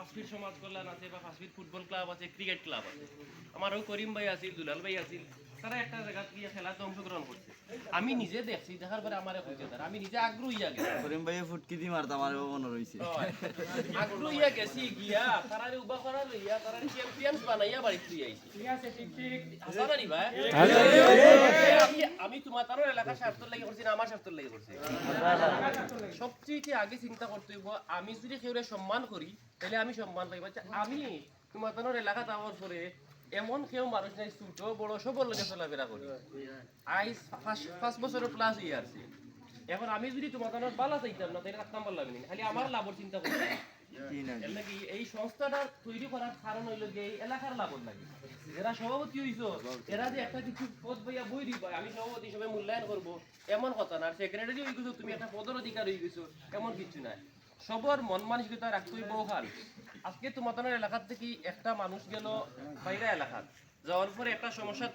ফাসফির সমাজ কল্যাণ আছে বা ফাসফির ফুটবল ক্লাব আছে ক্রিকেট ক্লাব আছে। আমারও করিম ভাই আছিল দুলাল ভাই আছিল তারা একটা জায়গা গিয়ে খেলাতে অংশগ্রহণ করছে। আমি নিজে দেখছি দেখার পরে আমার কইছে তারা আমি নিজে আগ্রহী আগে করিম ভাই ফুটকি দি মারতাম আমার মনে রইছে। আগ্রহী গেছি গিয়া তারা উবা করা লইয়া তারা চ্যাম্পিয়ন্স বানাইয়া বাড়িতে তুই আইছি। হাসান আলী ভাই। আমি- আমি তোমার লাগে করছি না আমার করছি। সবচেয়ে আগে চিন্তা করতে হইব আমি যদি সম্মান করি তাহলে আমি সম্মান পাইব। আচ্ছা, আমি তোমার তানোর এলাকা যাওয়ার পরে এমন কেউ মানুষ নাই ছোট বড় সবর লগে চলাফেরা করি। আইস পাঁচ- বছরের প্লাস আছে। এখন আমি যদি তোমার তানোর বালা চাইতাম না তাহলে রাখতাম পারলাম খালি আমার লাভর চিন্তা লাগি এই সংস্থাটা তৈরি করার কারণ হইল যে এই এলাকার লাভর লাগে। যারা সভাপতি হইছো এরা যে একটা কিছু পদ বইয়া বই দিবা আমি সভাপতি হিসেবে মূল্যায়ন করব এমন কথা না। সেক্রেটারি হয়ে গেছো তুমি একটা পদের অধিকার হয়ে গেছো এমন কিছু নাই সবার মন মানসিকতা রাখতে হইব হাল আজকে তোমাদের এলাকার থেকে একটা মানুষ গেল বাইরে এলাকাত যাওয়ার পরে একটা সমস্যা